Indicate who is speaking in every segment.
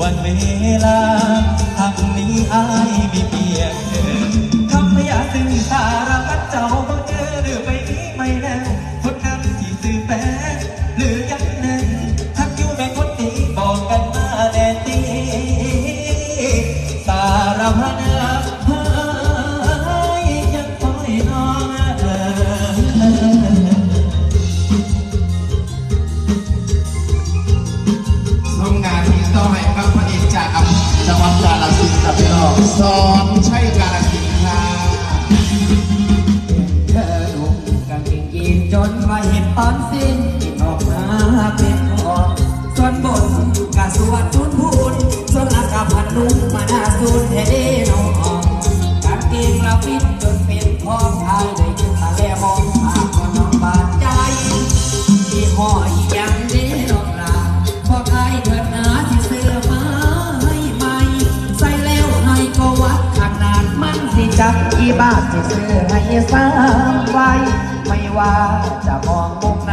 Speaker 1: วันเวลาทักนี้อายมีเพียงเธอคำพยาสิงตา พูน
Speaker 2: สลัก
Speaker 3: กับพันนุมาหน้าสูนเทเดนองกางเกงเราปิดจนเป็นพ่องทายได้ยุตาแลมองภาคก็น้องบาดใจที่ห่ออีกยังเด้นองลาพ่อใครเถิดหนาที่เสื้อมาให้ใหม่ใส่แล้วให้ก็วัดขนาดมันสิจับอีบาทที่เสื้อให้ซ้มไว้ไม่ว่าจะมองมุมไหน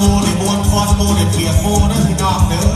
Speaker 3: มูนี่บวนคอ
Speaker 2: สมูนี่เปียกมูนะพี่น้
Speaker 4: องเด้อ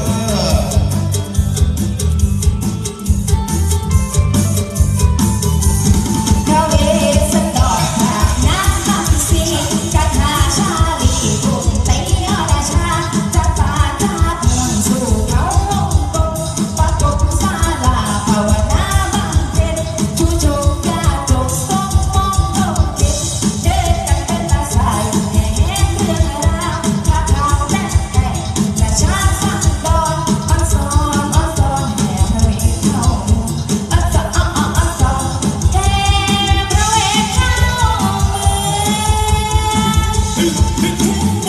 Speaker 4: Thank you.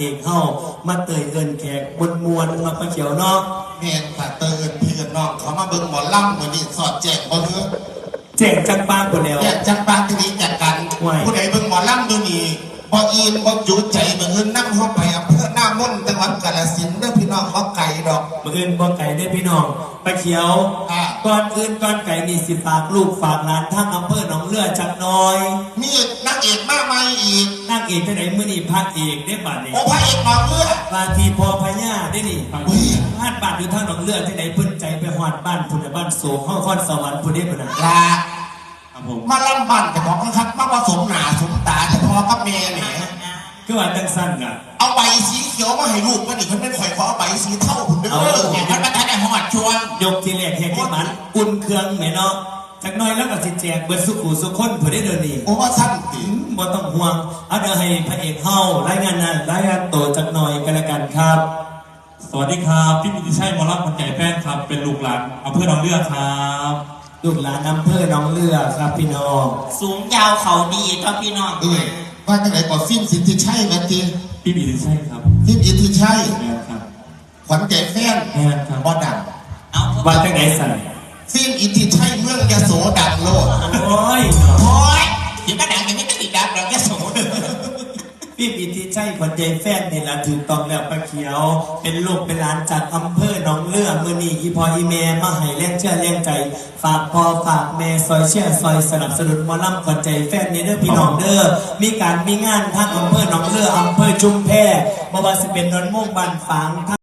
Speaker 4: เอก
Speaker 5: เฮา
Speaker 6: มาเตยเอินแขกมวลมวลๆมาประเขียวเนาะ
Speaker 2: เมนค่ะเตือนพี่กับน้องเขามาเบิ่งหมอลำเหมือนนี่สอดแจกบ่เถอะ
Speaker 6: แจ้งจังบ้านคนแล้ว
Speaker 2: แจกจังปาที่นี้จากกัน
Speaker 6: ไหว
Speaker 2: ผู้ใดเบิ่งหมอลำดูนี่บ่อินบ่จุใจบ่อื่นนั่งห้องไป กาฬสินธุ์เด้อพี่น้องบ่ไกลดอก
Speaker 6: มื่ออื่นบ่ไก่ได้อพี่น้องประเขียว
Speaker 2: อ่า
Speaker 6: ก่อนอื่นก่อนไก่นี่สิฝากลูกฝากหลานทั้งอำเภอหนองเลือจักหน้อย
Speaker 2: มีนักเอกมากมายอีก
Speaker 6: นางเอกจะไหนมื้อนี้พระเอกได้บัดนี้
Speaker 2: โอ้พระเอกน้องเลือด
Speaker 6: วาทีพอพญาได้นี่
Speaker 2: อุ้ย
Speaker 6: บ้านบ้านอยู่ทางหนองเลือที่ไหนเพิ่นใจไปฮอดบ้านพุ่นน่ะบ้านโศกห้องคอนสวรรค์พุ่นเด้พุ่นน่ะ
Speaker 2: ลา
Speaker 6: ครับผม
Speaker 2: มาลำบันแต่ของคักมาผสมหนาสมตาแต่พอกับเมย์เนี่ย
Speaker 6: คือว่าจังสั้นน่ะ
Speaker 2: เอาใบสีเขียวมาให้ลูกมันอีกมันไม่ข่อยขอเอาใบสีเท่าหุ่นเด้อ
Speaker 6: เอา
Speaker 2: เนี่ยมันมาทันได้หอดชวน
Speaker 6: ยกที่แรกเฮ็ดให้มันอุ่นเครื่องแหม่เนาะจักหน้อยแล้วก็สิแจกเบิดสุขุสุคนพุ่นได้เด้อนี่
Speaker 2: โอ้ว่าสั้นติ
Speaker 6: บ่ต้องห่วงเอาเดี๋ยวให้พระเอกเฮารายงานนั้นรายงานตัวจักหน่อยกันละกันครับ
Speaker 1: สวัสดีครับพี่มิติชัยหมอลักคนใหญ่แป้นครับ เป็นลูกหลานอำเภอหนองเลือครับ
Speaker 6: ลูกหลานอำเภอหนองเลือครับพี่น้อง
Speaker 7: สูงยาวเขาดีต่อพี่น้อง
Speaker 2: เอ้ย ว่าจังไหนก่อนฟิล์มสิทธิชัยแม่ตี
Speaker 1: พี่มิติชัยครับ
Speaker 2: ฟิล์มอิทธิชัย
Speaker 1: แม่ครับ
Speaker 2: ขวัญใจแฟน
Speaker 1: แม่ครับ
Speaker 2: บอดัง
Speaker 7: เอา
Speaker 6: ว่าจังไหนสั่น
Speaker 2: ฟิล์มอิทธิชัยเมืองยโสดังโลด
Speaker 6: โอ้ยเนาะ
Speaker 7: โอ้ยที่บ้านดังยังไม่ติดดับเราแค่สูง
Speaker 6: พี่ปีที่ใช่คนใจแฟนนี่ละถูกต้องแล้วปะเขียว เป็นลูกเป็นหลานจากอำเภอหนองเลือมือนี่อีพออีเมมาให้แรงเชื่อแรงใจ ฝากพอฝากแม่ซอยเชื่อซอยสนับสนุนมอลำคนใจแฟนนี่เด้อพี่น้องเด้อมีการมีงานทั้งอำเภอหนองเลืออำเภอชุมแพบ่ว่าสิเป็นนนท์ม่วงบานฝาง